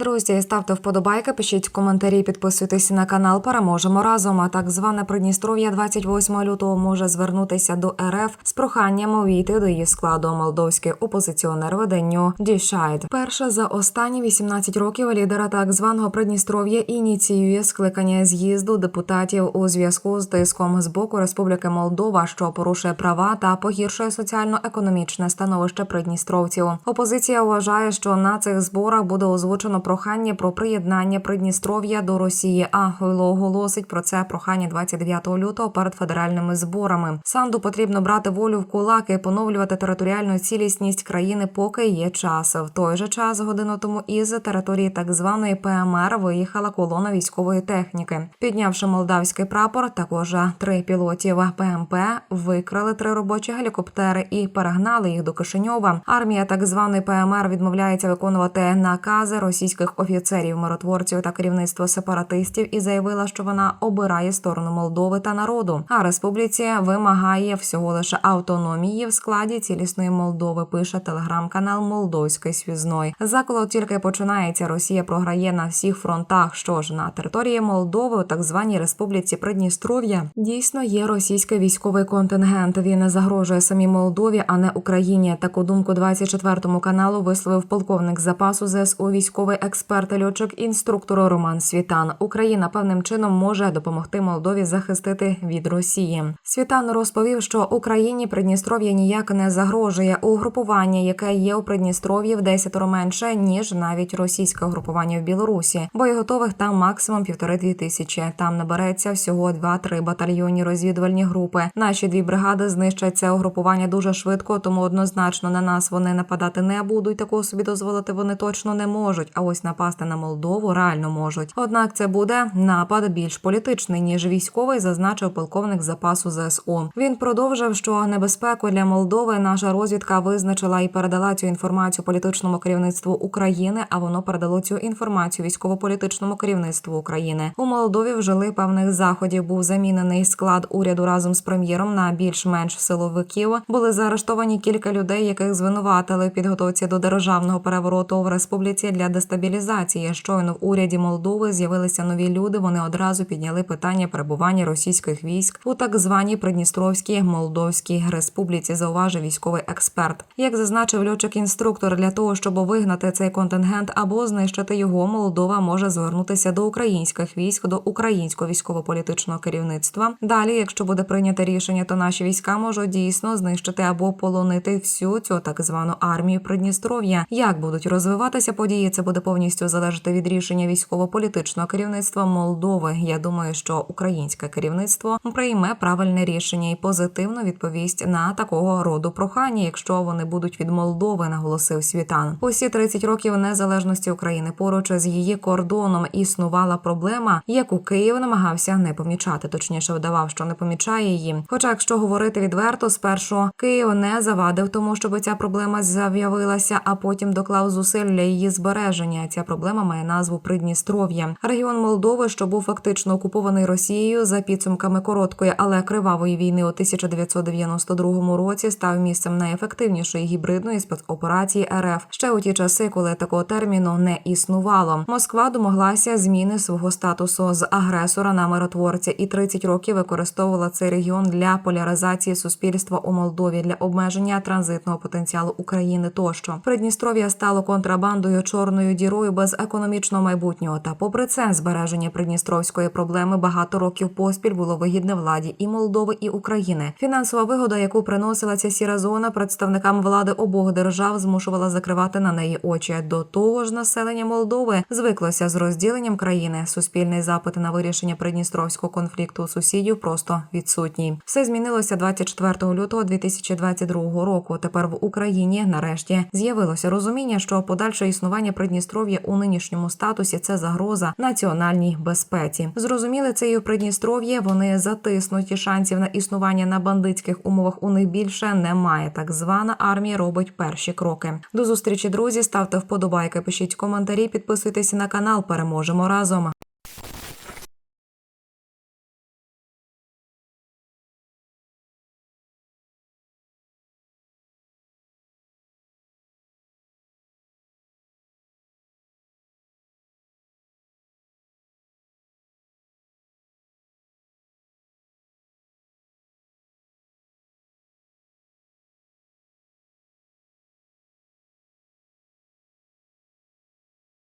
Друзі, ставте вподобайки, пишіть коментарі, підписуйтесь на канал. Переможемо разом. А так зване Придністров'я 28 лютого може звернутися до РФ з проханням увійти до її складу. Молдовський опозиціонер виданню Дішайд. Перше за останні 18 років лідера так званого Придністров'я ініціює скликання з'їзду депутатів у зв'язку з тиском з боку Республіки Молдова, що порушує права та погіршує соціально-економічне становище придністровців. Опозиція вважає, що на цих зборах буде озвучено прохання про приєднання Придністров'я до Росії. А Гойло оголосить про це прохання 29 лютого перед федеральними зборами. Санду потрібно брати волю в кулаки і поновлювати територіальну цілісність країни, поки є час. В той же час годину тому із території так званої ПМР виїхала колона військової техніки, піднявши молдавський прапор. Також три пілотів ПМП викрали три робочі гелікоптери і перегнали їх до Кишиньова. Армія так званої ПМР відмовляється виконувати накази російських офіцерів, миротворців та керівництва сепаратистів і заявила, що вона обирає сторону Молдови та народу. А республіці вимагає всього лише автономії в складі цілісної Молдови. Пише телеграм-канал Молдовської свізної. Заколот тільки починається. Росія програє на всіх фронтах. Що ж на території Молдови, у так званій республіці Придністров'я, дійсно є російський військовий контингент. Він загрожує самій Молдові, а не Україні. Таку думку 24 каналу висловив полковник запасу ЗСУ військовий експерт і льотчик інструктор Роман Світан. Україна певним чином може допомогти Молдові захистити від Росії. Світан розповів, що Україні Придністров'я ніяк не загрожує угрупування, яке є у Придністров'ї в десятеро менше ніж навіть російське угрупування в Білорусі. Боєготових там максимум півтори-дві тисячі. Там набереться всього два-три батальйонні розвідувальні групи. Наші дві бригади знищать це угрупування дуже швидко, тому однозначно на нас вони нападати не будуть. Такого собі дозволити вони точно не можуть. А ось напасти на Молдову реально можуть. Однак це буде напад більш політичний ніж військовий, зазначив полковник запасу ЗСУ. Він продовжив, що небезпеку для Молдови наша розвідка визначила і передала цю інформацію політичному керівництву України. А воно передало цю інформацію військово-політичному керівництву України. У Молдові вжили певних заходів. Був замінений склад уряду разом з прем'єром на більш-менш силовиків. Були заарештовані кілька людей, яких звинуватили в підготовці до державного перевороту в республіці для дестабілізації. Щойно в уряді Молдови з'явилися нові люди. Вони одразу підняли питання перебування російських військ у так званій Придністровській Молдовській республіці. Зауважив військовий експерт. Як зазначив льотчик інструктор, для того, щоб вигнати цей контингент або знищити його, Молдова може звернутися до українських військ, до українського військово-політичного керівництва. Далі, якщо буде прийнято рішення, то наші війська можуть дійсно знищити або полонити всю цю так звану армію Придністров'я. Як будуть розвиватися події, це буде повністю залежати від рішення військово-політичного керівництва Молдови. Я думаю, що українське керівництво прийме правильне рішення і позитивно відповість на такого роду прохання, якщо вони будуть від Молдови, наголосив Світан. Усі 30 років незалежності України поруч з її кордоном існувала проблема, яку Київ намагався не помічати, точніше вдавав, що не помічає її. Хоча, якщо говорити відверто, спершу Київ не завадив тому, щоб ця проблема з'явилася, а потім доклав зусиль для її збереження. Ця проблема має назву Придністров'я. Регіон Молдови, що був фактично окупований Росією за підсумками короткої, але кривавої війни у 1992 році, став місцем найефективнішої гібридної спецоперації РФ ще у ті часи, коли такого терміну не існувало. Москва домоглася зміни свого статусу з агресора на миротворця і 30 років використовувала цей регіон для поляризації суспільства у Молдові для обмеження транзитного потенціалу України. Тощо Придністров'я стало контрабандою чорною дірою без економічного майбутнього. Та, попри це, збереження придністровської проблеми багато років поспіль було вигідне владі і Молдови, і України. Фінансова вигода, яку приносила ця сіра зона представникам влади обох держав, змушувала закривати на неї очі. До того ж, населення Молдови звиклося з розділенням країни. Суспільний запит на вирішення придністровського конфлікту сусідів просто відсутній. Все змінилося 24 лютого 2022 року. Тепер в Україні нарешті з'явилося розуміння, що подальше існування Придністров'я у нинішньому статусі це загроза національній безпеці. Зрозуміли це і в Придністров'ї. Вони затиснуті шансів на існування на бандитських умовах. У них більше немає. Так звана армія робить перші кроки. До зустрічі, друзі. Ставте вподобайки, пишіть коментарі, підписуйтесь на канал. Переможемо разом.